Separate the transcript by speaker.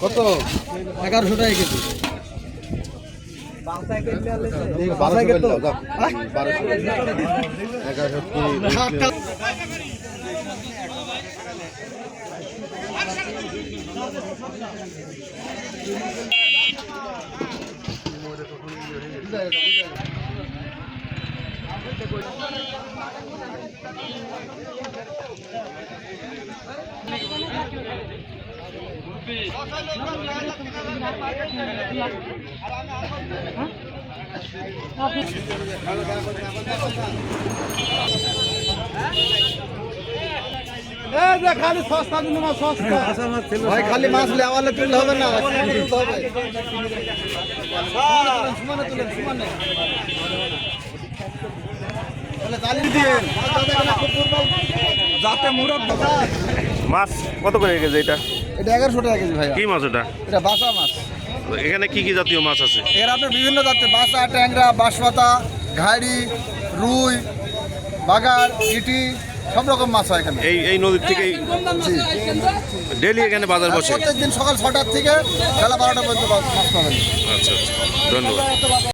Speaker 1: কত?
Speaker 2: এগারোশো টাকা কেজি।
Speaker 1: বারোশো করে খালি সস্তা দিন সস্তা। ভাই, খালি মাছ লেওয়ালে তুললে হবে না হবে। জালি দিন যাতে মুরব
Speaker 3: মাছ? কত করে কেজি এটা?
Speaker 1: এটা এগারোশো টাকা কেজি ভাই
Speaker 3: কি মাছ এটা?
Speaker 1: এটা বাসা মাছ।
Speaker 3: এখানে কি কি জাতীয় মাছ আছে?
Speaker 1: এর আপনার বিভিন্ন জাতের বাসা ট্যাংরা বাঁশপাতা ঘাড়ি রুই বাগার ইটি সব রকম মাছ হয় এখানে।
Speaker 3: এই এই নদীর থেকেই ডেলি এখানে বাজার বসে?
Speaker 1: প্রত্যেক দিন সকাল ছটার থেকে বেলা বারোটা পর্যন্ত মাছ পাবেন।
Speaker 3: আচ্ছা আচ্ছা। ধন্যবাদ।